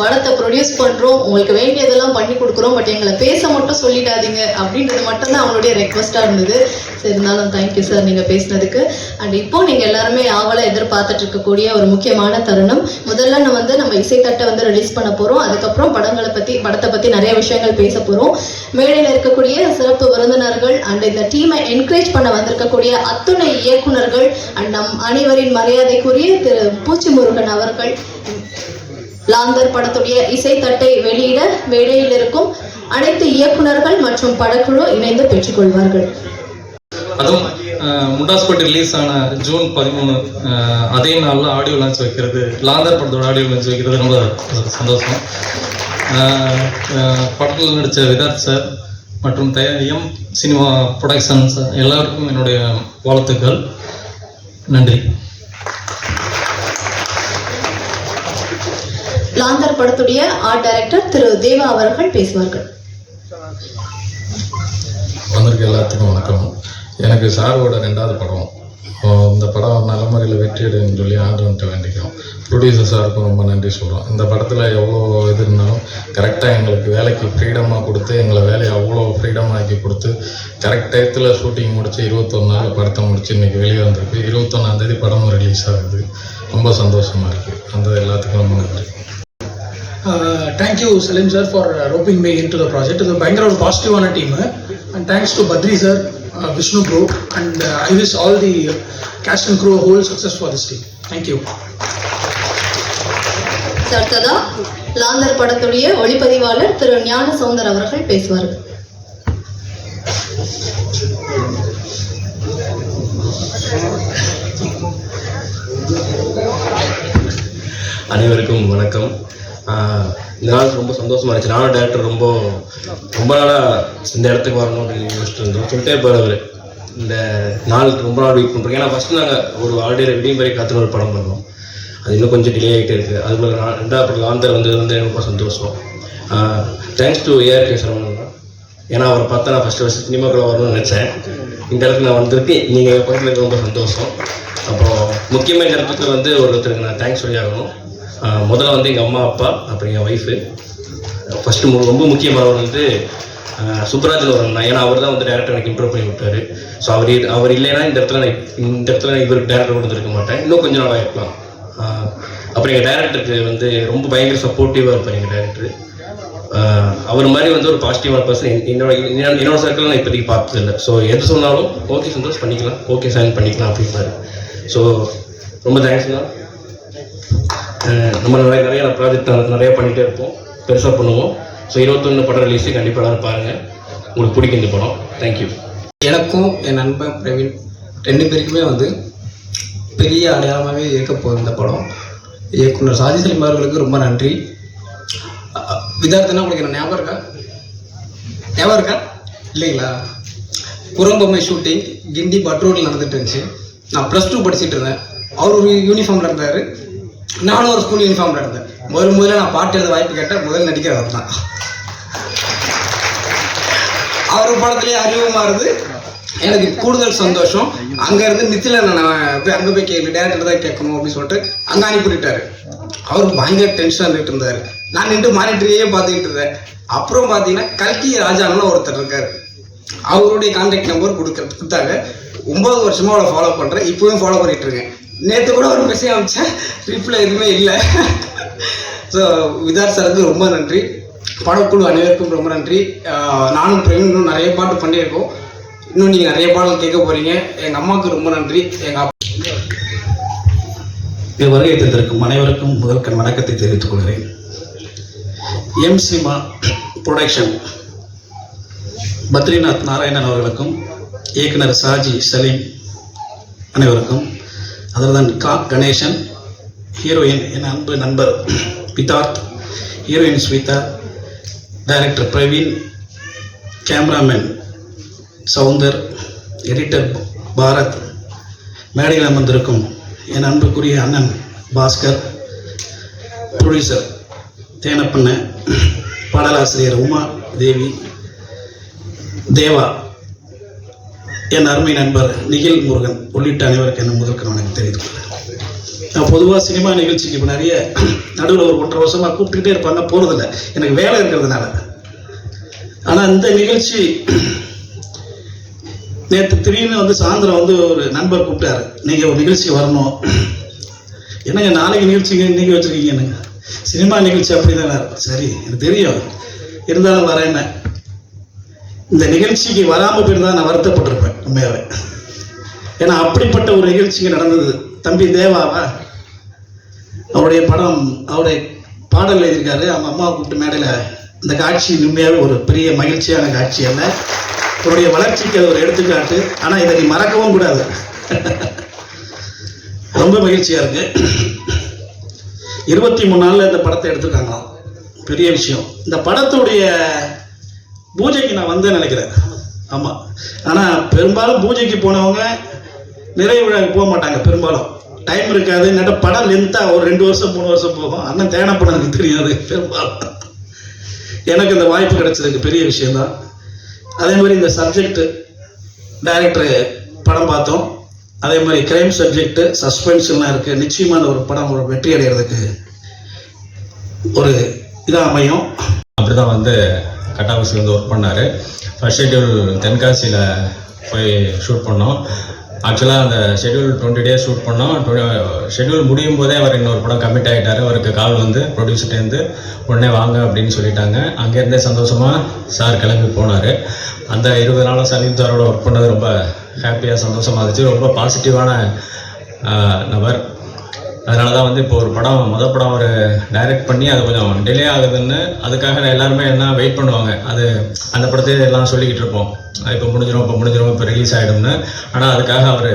படத்தை ப்ரொடியூஸ் பண்ணுறோம் உங்களுக்கு வேண்டியதெல்லாம் பண்ணி கொடுக்குறோம் பட் எங்களை பேச மட்டும் சொல்லிடாதீங்க அப்படின்றது மட்டும்தான் அவங்களுடைய ரெக்வஸ்ட்டாக இருந்தது. சரி இருந்தாலும் தேங்க்யூ சார் நீங்கள் பேசினதுக்கு. அண்ட் இப்போ நீங்கள் எல்லாருமே ஆவலை எதிர்பார்த்துட்டு இருக்கக்கூடிய ஒரு முக்கியமான தருணம். முதல்ல நம்ம வந்து நம்ம இசைத்தட்டை வந்து ரிலீஸ் பண்ண போகிறோம் அதுக்கப்புறம் படங்களை பற்றி படத்தை பற்றி நிறைய விஷயங்கள் பேச போகிறோம் மேடையில் இருக்கக்கூடிய சிறப்பு விருந்தினர்கள் அண்ட் இந்த டீமை என்கரேஜ் பண்ண வந்திருக்கக்கூடிய அத்துணை இயக்குனர்கள் அண்ட் நம் அனைவரின் மரியாதைக்குரிய திரு பூச்சி முருகன் அவர்கள். லாந்தர் படத்துடைய இசைத்தட்டை வெளியிட வேலையில் இருக்கும் அனைத்து இயக்குநர்கள் மற்றும் படக்குழு இணைந்து பெற்றுக்கொள்வார்கள். அதுவும் அஹ், ரிலீஸ் ஆன ஜூன் பதிமூணு அதே நாளில் ஆடியோ லான்ச் வைக்கிறது லாந்தர் படத்தோட ஆடியோ லான்ச் வைக்கிறது ரொம்ப சந்தோஷம். படத்தில் நடித்த விதார்த் சார் மற்றும் எம் சினிமா ப்ரொடக்ஷன்ஸ் எல்லாருக்கும் என்னுடைய வாழ்த்துக்கள். நன்றி. லாந்தர் படத்துடைய ஆர்ட் டைரக்டர் திரு தேவா அவர்கள் பேசுவார்கள். வந்திருக்க எல்லாத்துக்கும் வணக்கம். எனக்கு சாரோட ரெண்டாவது படம். இந்த படம் நல்ல முறையில் வெற்றி அடைன்னு சொல்லி ஆண்டவன்ட்ட வேண்டிக்கிறோம். ப்ரொடியூசர் சாருக்கும் ரொம்ப நன்றி சொல்கிறோம் இந்த படத்தில் எவ்வளோ இது இருந்தாலும் கரெக்டாக எங்களுக்கு வேலைக்கு ஃப்ரீடமாக கொடுத்து எங்களை வேலையை அவ்வளோ ஃப்ரீடமாக ஆக்கி கொடுத்து கரெக்ட் டயத்தில் ஷூட்டிங் முடித்து இருபத்தொன்று நாள் படத்தை முடித்து இன்றைக்கி வெளியே வந்திருக்கு. இருபத்தொன்னாந்தேதி படமும் ரிலீஸ் ஆகுது. ரொம்ப சந்தோஷமாக இருக்குது அந்த எல்லாத்துக்கும் ரொம்ப நன்றி. Thank you Saleem sir for roping me in to the project இது பயங்கர ஒரு பாசிட்டிவான team and thanks to Badri sir Vishnu bro and I wish all the cast and crew whole success for this team thank you அடுத்ததா லாந்தர் படத்துடைய ஒளிப்பதிவாளர் திரு ஞான சௌந்தர் அவர்கள் பேசுவார்கள் அனைவருக்கும் வணக்கம். இந்த நாள் ரொம்ப சந்தோஷமா இருந்துச்சு. நானும் டேரக்டர் ரொம்ப ரொம்ப நாளாக இந்த இடத்துக்கு வரணும் அப்படின்னு யோசிச்சுட்டு இருந்தோம். சொல்லிட்டே போகிறவர் இந்த நாள் ரொம்ப நாள் வெயிட் பண்ணுறோம் ஏன்னா ஃபஸ்ட்டு நாங்கள் ஒரு ஆல்ரெடி விடியும் வரை காத்துல ஒரு படம் பண்ணோம். அது இன்னும் கொஞ்சம் டிலே ஆகிட்டே இருக்குது அதுக்குள்ள நான் ரெண்டாவது படம் லாந்தர் வந்தது வந்து ரொம்ப சந்தோஷம். Thanks to AR K Saravanan ஏன்னா அவரை பார்த்தா நான் ஃபஸ்ட்டு ஃபஸ்ட்டு சினிமாக்குள்ள வரணும்னு நினச்சேன். இந்த இடத்துக்கு நான் வந்திருக்கேன் நீங்கள் பக்கத்தில் ரொம்ப சந்தோஷம். அப்புறம் முக்கியமாக இந்த இடத்துல வந்து ஒருத்தருக்கு நான் தேங்க்ஸ் சொல்லி ஆகணும். முதல்ல வந்து எங்கள் அம்மா அப்பா அப்புறம் என் ஒய்ஃபு ஃபஸ்ட்டு ரொம்ப முக்கியமானவர் வந்து ஆஹ் சுப்ராஜன் ஒரு அண்ணா. ஏன்னா அவர் தான் வந்து டேரக்டர் எனக்கு இம்ப்ரூவ் பண்ணி விட்டார். ஸோ அவர் அவர் இல்லைன்னா இந்த இடத்துல நான் இந்த இடத்துல நான் இவருக்கு டேரக்டர் கொடுத்துருக்க மாட்டேன். இன்னும் கொஞ்சம் நாளாக இருக்கலாம். அப்புறம் எங்கள் டேரக்டருக்கு வந்து ரொம்ப பயங்கர சப்போர்ட்டிவாக இருப்பார் எங்கள் டேரக்டர் அவர் மாதிரி வந்து ஒரு பாசிட்டிவான பர்சன் என்னோட என்னோட- என்னோட சர்க்கிள் நான் இப்போதைக்கு பார்த்தது ஸோ எது சொன்னாலும் ஓகே சந்தோஷ் பண்ணிக்கலாம். ஓகே சைன் பண்ணிக்கலாம் அப்படின்னாரு ஸோ ரொம்ப தேங்க்ஸ்ண்ணா நம்ம நிறைய நிறைய ப்ராஜெக்ட் நிறைய பண்ணிகிட்டே இருப்போம். பெருசாக பண்ணுவோம். ஸோ இருபத்தொன்று படம் ரிலீஸு கண்டிப்பாக எல்லாரும் பாருங்கள் உங்களுக்கு பிடிக்கும் இந்த படம். தேங்க்யூ எனக்கும் என் நண்பன் பிரவீன் ரெண்டு பேருக்குமே வந்து பெரிய அடையாளமாகவே இருக்க போகுது இந்த படம். இயக்குனர் சாஜி சலீம் அவர்களுக்கு ரொம்ப நன்றி. விதார்த்தனா உங்களுக்கு என்ன ஞாபகம் இருக்கா? ஞாபகம் இருக்கா? இல்லைங்களா? குரம்பொம்மை ஷூட்டிங் கிண்டி பட் ரோட்டில் நடந்துட்டு இருந்துச்சு. நான் ப்ளஸ் டூ படிச்சுட்டு இருந்தேன். அவர் ஒரு யூனிஃபார்மில் இருந்தார். நானும் ஒரு ஸ்கூல் யூனிஃபார்மில் இருந்தேன் முதல் முதல்ல நான் பாட்டு எழுத வாய்ப்பு கேட்டேன் முதல் நடிக்கிறவர் தான். அவர் படத்துலேயே அறிமுகமாக இருந்து எனக்கு கூடுதல் சந்தோஷம். அங்கேருந்து நித்தில நான் போய் அங்கே போய் கேட்கல டேரக்டர் தான் கேட்கணும் அப்படின்னு சொல்லிட்டு அங்கே அனுப்பிவிட்டாரு அவருக்கு பயங்கர டென்ஷன் இருந்துட்டு இருந்தார். நான் நின்று மானிட்டரையே பார்த்துக்கிட்டு இருந்தேன். அப்புறம் பார்த்தீங்கன்னா கல்கி ராஜான்னு ஒருத்தர் இருக்கார். அவருடைய கான்டாக்ட் நம்பர் கொடுக்க கொடுத்தாங்க. ஒன்பது வருஷமாக அவளை ஃபாலோ பண்ணுறேன் இப்போவும் ஃபாலோ பண்ணிகிட்டு இருக்கேன். நேற்று கூட ஒரு மெசேஜ் அனுப்பிச்சேன். ரிப்ளை எதுவுமே இல்லை. ஸோ விதார் சாருக்கு ரொம்ப நன்றி. படக்குழு அனைவருக்கும் ரொம்ப நன்றி. நானும் பிரவீன் இன்னும் நிறைய பாட்டு பண்ணியிருக்கோம். இன்னும் நீங்கள் நிறைய பாடல் கேட்க போகிறீங்க எங்கள் அம்மாவுக்கு ரொம்ப நன்றி. எங்கள் அப்பா இது வருகை தந்திருக்கும் அனைவருக்கும் முதற்கண் வணக்கத்தை தெரிவித்துக் கொள்கிறேன். எம் சிமா புரொடக்ஷன் பத்ரிநாத் நாராயணன் அவர்களுக்கும் இயக்குனர் சாஜி சலீம் அனைவருக்கும் அதில் தான் கா கணேசன் ஹீரோயின் என் அன்பு நண்பர் Vidharth heroine Swetha director Praveen cameraman Soundar editor Bharath மேடையில் அமர்ந்திருக்கும் என் அன்புக்குரிய அண்ணன் பாஸ்கர் ப்ரொடியூசர் தேனப்பண்ண பாடலாசிரியர் உமா தேவி தேவா என் அருமை நண்பர் நிகில் முருகன் உள்ளிட்ட அனைவருக்கு என்ன முதல் வணக்கம் தெரிவித்துக் கொள்கிறேன். நான் பொதுவாக சினிமா நிகழ்ச்சிக்கு இப்போ நிறைய நடுவில் ஒரு ஒன்றரை வருஷமாக கூப்பிட்டுக்கிட்டே இருப்பாங்க போகிறதில்ல எனக்கு வேலை இருக்கிறதுனால. ஆனால் இந்த நிகழ்ச்சி நேற்று திடீர்னு வந்து சாயந்தரம் வந்து ஒரு நண்பர் கூப்பிட்டாரு. நீங்கள் ஒரு நிகழ்ச்சி வரணும். என்னங்க நாளைக்கு நிகழ்ச்சிங்க நீங்கள் வச்சுருக்கீங்க என்னங்க? சினிமா நிகழ்ச்சி அப்படி சரி எனக்கு தெரியும். இருந்தாலும் வரேன் இந்த நிகழ்ச்சிக்கு வராமல் போயிருந்தா நான் வருத்தப்பட்டிருப்பேன். உண்மையாகவே ஏன்னா அப்படிப்பட்ட ஒரு நிகழ்ச்சிங்க நடந்தது. தம்பி தேவாவா? அவருடைய படம் அவருடைய பாடல் எழுதியிருக்காரு. அவங்க அம்மாவை கூப்பிட்டு மேடையில் இந்த காட்சி உண்மையாகவே ஒரு பெரிய மகிழ்ச்சியான காட்சி அல்ல. அவருடைய வளர்ச்சிக்கு அது ஒரு எடுத்துக்காட்டு. ஆனால் இதை நீ மறக்கவும் கூடாது. ரொம்ப மகிழ்ச்சியாக இருக்குது இருபத்தி மூணு நாளில் இந்த படத்தை எடுத்துருக்காங்களாம். பெரிய விஷயம். இந்த படத்துடைய பூஜைக்கு நான் வந்தேன் நினைக்கிறேன். ஆமாம் ஆனால் பெரும்பாலும் பூஜைக்கு போனவங்க நிறைய விழாவுக்கு போக மாட்டாங்க பெரும்பாலும். டைம் இருக்காது. நட்ட படம் லென்த்தாக ஒரு ரெண்டு வருஷம் மூணு வருஷம் போகும். அண்ணன் தேன படம் எனக்கு தெரியாது பெரும்பாலும். எனக்கு இந்த வாய்ப்பு கிடைச்சதுக்கு பெரிய விஷயந்தான் அதே மாதிரி இந்த சப்ஜெக்ட் டைரக்டர் படம் பார்த்தோம். அதே மாதிரி கிரைம் சப்ஜெக்ட் சஸ்பென்ஸ்லாம் இருக்குது நிச்சயமான ஒரு படம் ஒரு வெற்றி அடைகிறதுக்கு ஒரு இதாக அமையும். அப்படி தான் வந்து கட்டாபுசி வந்து ஒர்க் பண்ணார். ஃபர்ஸ்ட் ஷெட்யூல் தென்காசியில் போய் ஷூட் பண்ணோம். ஆக்சுவலாக அந்த ஷெட்யூல் டுவெண்ட்டி டேஸ் ஷூட் பண்ணோம். ஷெட்யூல் முடியும் போதே அவர் இன்னொரு படம் கமிட் ஆகிட்டார் அவருக்கு கால் வந்து ப்ரொடியூசர்ட்டேருந்து உடனே வாங்க அப்படின்னு சொல்லிட்டாங்க. அங்கேருந்தே சந்தோஷமாக சார் கிளம்பி போனார். அந்த இருபது நாளும் சலீம் சாரோட ஒர்க் பண்ணது ரொம்ப ஹாப்பியாக சந்தோஷமாக இருந்துச்சு. ரொம்ப பாசிட்டிவான நபர். அதனால தான் வந்து இப்போ ஒரு படம் மொதல் படம் ஒரு டைரக்ட் பண்ணி அது கொஞ்சம் டிலே ஆகுதுன்னு அதுக்காக எல்லாருமே என்ன வெயிட் பண்ணுவாங்க. அது அந்த படத்தையே எல்லாம் சொல்லிக்கிட்டு இருப்போம். இப்போ முடிஞ்சிடும் இப்போ முடிஞ்சிடும் இப்போ ரிலீஸ் ஆகிடும்னு ஆனால் அதுக்காக அவர்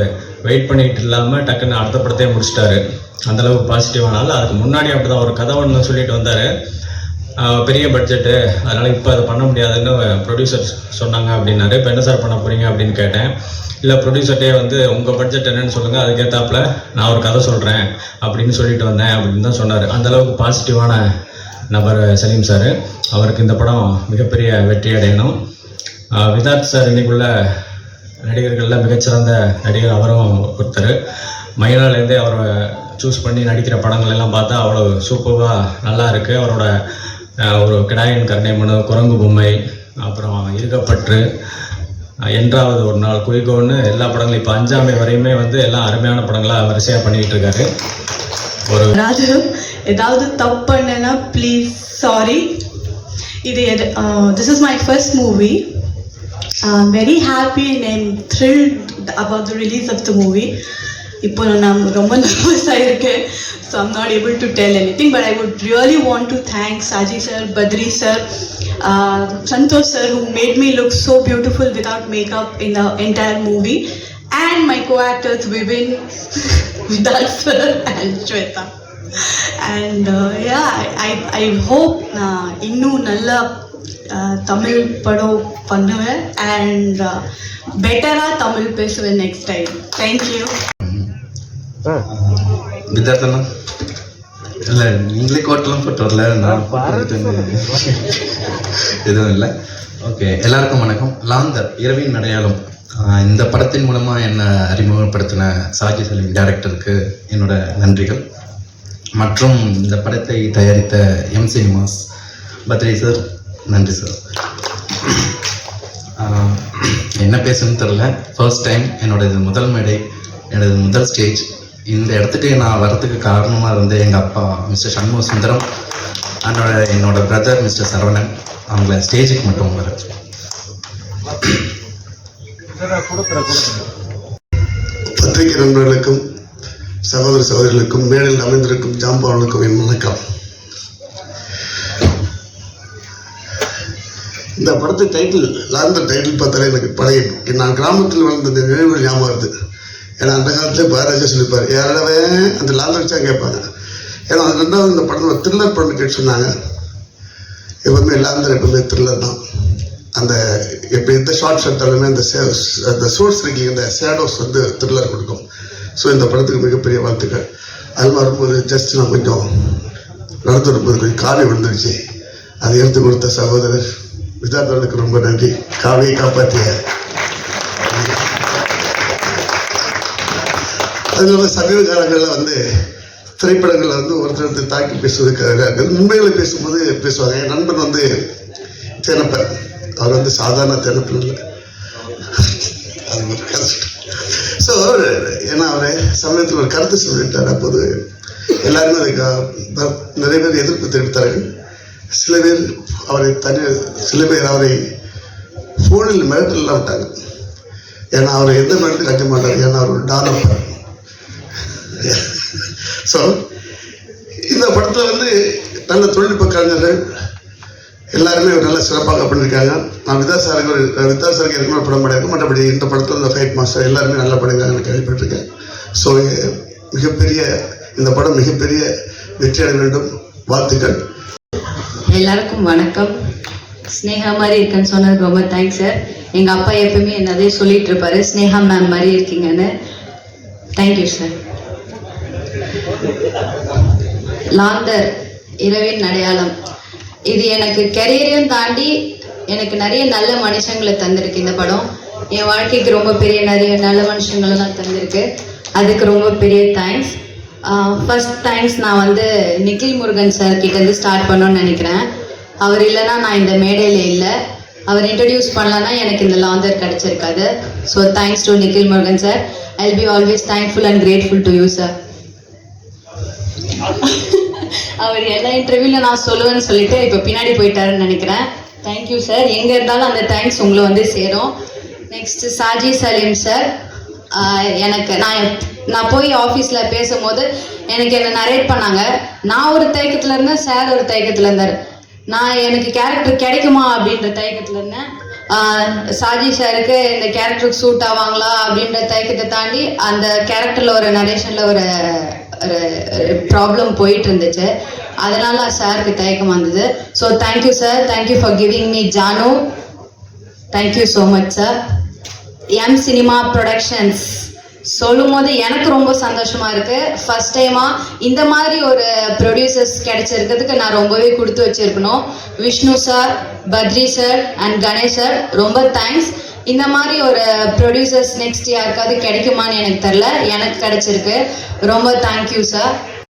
வெயிட் பண்ணிக்கிட்டு இல்லாமல் டக்குன்னு அடுத்த படத்தையே முடிச்சிட்டாரு. அந்தளவுக்கு பாசிட்டிவானால அதுக்கு முன்னாடி அப்படி தான் ஒரு கதை ஒன்று சொல்லிட்டு வந்தார். பெரிய பட்ஜெட்டு அதனால் இப்போ அதை பண்ண முடியாதுன்னு ப்ரொடியூசர் சொன்னாங்க அப்படின்னாரு இப்போ என்ன சார் பண்ண போகிறீங்க அப்படின்னு கேட்டேன். இல்லை ப்ரொடியூசர்ட்டே வந்து உங்கள் பட்ஜெட் என்னன்னு சொல்லுங்கள் அதுக்கேற்றாப்புல நான் ஒரு கதை சொல்கிறேன் அப்படின்னு சொல்லிட்டு வந்தேன் அப்படின்னு தான் சொன்னார். அந்தளவுக்கு பாசிட்டிவான நபர் சலீம் சார் அவருக்கு இந்த படம் மிகப்பெரிய வெற்றி அடையணும். விதார்த் சார் இன்னைக்குள்ள நடிகர்களில் மிகச்சிறந்த நடிகர் அவரும் ஒருத்தர். மைனாலேருந்தே அவரை சூஸ் பண்ணி நடிக்கிற படங்கள் எல்லாம் பார்த்தா அவ்வளோ சூப்பராக நல்லா இருக்குது அவரோட ஒரு கிடாயின் கருணைமனு குரங்கு பொம்மை அப்புறம் இருக்கப்பற்று என்றாவது ஒரு நாள் குறிக்கோன்னு எல்லா படங்களும் இப்போ அஞ்சாமை வரையுமே வந்து எல்லாம் அருமையான படங்களாக வரிசையாக பண்ணிக்கிட்டு இருக்காரு. ஒரு ராஜு ஏதாவது தப்பு பண்ணனா ப்ளீஸ் சாரி இது எது this is my first movie very happy and I'm thrilled about the release of the movie இப்போ நான் ரொம்ப நர்வஸாக இருக்கேன். So I'm not able to tell anything but I would really want to thank Saji sir Badri sir Santhosh sir who made me look so beautiful without makeup in the entire movie and my co-actors Vivin, Vidal sir and Shweta. And uh, yeah, I, I, I hope நான் இன்னும் நல்லா uh, Tamil படம் பண்ணுவேன் and பெட்டராக தமிழ் பேசுவேன் next time thank you வித்யார்த்தனா இல்லை நீங்களே கோட்டெல்லாம் போட்டு வரல நான் எதுவும் இல்லை. ஓகே எல்லாருக்கும் வணக்கம். லாந்தர் இரவின் அடையாளம். இந்த படத்தின் மூலமாக என்னை அறிமுகப்படுத்தின சாஜி சலீம் டைரக்டருக்கு என்னோட நன்றிகள். மற்றும் இந்த படத்தை தயாரித்த எம் சினிமாஸ் பத்ரி சார் நன்றி சார். என்ன பேசணும்னு தெரில ஃபர்ஸ்ட் டைம் என்னோட இது முதல் மேடை என்னோட இது முதல் ஸ்டேஜ் இந்த இடத்துக்கு நான் வரத்துக்கு காரணமாக இருந்த எங்கள் அப்பா மிஸ்டர் சண்முக சுந்தரம் என்னோட என்னோட பிரதர் மிஸ்டர் சரவணன் அவங்கள ஸ்டேஜுக்கு மட்டும் வர பத்திரிகை நண்பர்களுக்கும் சகோதர சகோதரிகளுக்கும் மேலில் அமைந்திருக்கும் ஜாம்பவானுக்கும் என் வணக்கம். இந்த படத்து டைட்டில் லாந்த டைட்டில் பார்த்தாலே எனக்கு பழைய நான் கிராமத்தில் வளர்ந்த நினைவுகள் ஞாபகம் வருது. ஏன்னா அந்த காலத்தில் பாரதியா சொல்லியிருப்பார் யாரவே அந்த லாந்தர் வச்சா கேட்பாங்க. ஏன்னா அது ரெண்டாவது இந்த படத்தில் த்ரில்லர் படம்னு கேட்டு சொன்னாங்க. எப்பவுமே லாந்தர் எப்பவுமே த்ரில்லர் தான். அந்த எப்படி எந்த ஷார்ட்ஸ் எடுத்தாலுமே அந்த சே- அந்த சோர்ஸ் இருக்கீங்க இந்த ஷேடோஸ் வந்து த்ரில்லர் கொடுக்கும். ஸோ இந்த படத்துக்கு மிகப்பெரிய வாழ்த்துக்கள். அது வரும்போது ஜஸ்ட் நான் கொஞ்சம் நடந்து வரும்போது கொஞ்சம் காவி விழுந்துருச்சு. அதை எடுத்து கொடுத்த சகோதரர் விஜாதவனுக்கு ரொம்ப நன்றி. காவியை காப்பாற்றிய அதனால சமீப காலங்களில் வந்து திரைப்படங்களில் வந்து ஒருத்தர் தாக்கி பேசுவதற்காக மும்பையில் பேசும்போது பேசுவாங்க. என் நண்பன் வந்து தேனப்பன் அவர் வந்து சாதாரண தேனப்பன் இல்லை. அது ஒரு கஷ்டம் ஸோ ஏன்னா அவர் சமயத்தில் ஒரு கருத்து சொல்லிட்டார். அப்போது எல்லாருமே அதுக்கு நிறைய பேர் எதிர்ப்பு தெரிவித்தார்கள். சில பேர் அவரை தனி சில பேர் அவரை ஃபோனில் மிரட்டலாம் விட்டாங்க ஏன்னா அவரை எந்த மிரட்டு கட்ட மாட்டார். ஏன்னா அவர் டாலர். ஸோ இந்த படத்தில் வந்து நல்ல தொழில்நுட்ப கலைஞர்கள் எல்லாருமே ஒரு நல்ல சிறப்பாக பண்ணியிருக்காங்க. நான் விதா சாருக்கு ஒரு விதா சாருக்கு படம் பண்ணியிருக்கேன். மற்றபடி இந்த படத்தில் இந்த ஃபைட் மாஸ்டர் எல்லாருமே நல்லா பண்ணியிருக்காங்கன்னு கேள்விப்பட்டிருக்கேன் ஸோ மிகப்பெரிய இந்த படம் மிகப்பெரிய வெற்றி அடைய வேண்டும். வாழ்த்துக்கள். எல்லாருக்கும் வணக்கம். ஸ்னேகா மாதிரி இருக்கேன்னு சொன்னதுக்கு ரொம்ப தேங்க்ஸ் சார் எங்க அப்பா எப்பவுமே என்னதே சொல்லிட்டு இருப்பாரு. ஸ்னேகா மேம் மாதிரி இருக்கீங்கன்னு. தேங்க்யூ சார் லாந்தர் இரவின் அடையாளம். இது எனக்கு கெரியரையும் தாண்டி எனக்கு நிறைய நல்ல மனுஷங்களை தந்திருக்கு இந்த படம். என் வாழ்க்கைக்கு ரொம்ப பெரிய நிறைய நல்ல மனுஷங்களெல்லாம் தந்திருக்கு. அதுக்கு ரொம்ப பெரிய தேங்க்ஸ் ஃபர்ஸ்ட் தேங்க்ஸ் நான் வந்து நிக்கில் முருகன் சார் கிட்டேருந்து ஸ்டார்ட் பண்ணணும்னு நினைக்கிறேன். அவர் இல்லைன்னா நான் இந்த மேடையில் இல்லை. அவர் இன்ட்ரடியூஸ் பண்ணலன்னா எனக்கு இந்த லாந்தர் கிடச்சிருக்காது. So thanks to Nikhil Murugan sir I be always thankful and grateful to you sir அவர் எல்லா இன்டர்வியூல நான் சொல்லுவேன்னு சொல்லிட்டு இப்போ பின்னாடி போயிட்டாருன்னு நினைக்கிறேன். தேங்க்யூ சார் எங்க இருந்தாலும் அந்த தேங்க்ஸ் உங்களை வந்து சேரும். நெக்ஸ்ட் சாஜி சலீம் சார் எனக்கு நான் நான் போய் ஆஃபீஸில் பேசும்போது எனக்கு என்ன நரேட் பண்ணாங்க. நான் ஒரு தயக்கத்தில் இருந்தேன் சார் ஒரு தயக்கத்தில் இருந்தார். நான் எனக்கு கேரக்டர் கிடைக்குமா அப்படின்ற தயக்கத்தில் இருந்தேன். சாஜி சாருக்கு இந்த கேரக்டருக்கு சூட் ஆவாங்களா அப்படின்ற தயக்கத்தை தாண்டி அந்த கேரக்டரில் ஒரு நரேஷனில் ஒரு ப்ராப்ளம் போயிட்டு இருந்துச்சு அதனால சாருக்கு தயக்கம் வந்தது. So thank you sir thank you for giving me Jaanu thank you so much sir M cinema productions சொல்லும் போது எனக்கு ரொம்ப சந்தோஷமா இருக்கு. ஃபர்ஸ்ட் டைமா இந்த மாதிரி ஒரு ப்ரொடியூசர்ஸ் கிடைச்சிருக்கிறதுக்கு நான் ரொம்பவே கொடுத்து வச்சிருக்கணும். Vishnu sir Badri sir and Ganesh sir ரொம்ப தேங்க்ஸ் இந்த மாதிரி ஒரு ப்ரொடியூசர்ஸ் நெக்ஸ்ட் யாருக்காவது கிடைக்குமான்னு எனக்கு தெரில எனக்கு கிடைச்சிருக்கு. ரொம்ப தேங்க்யூ சார்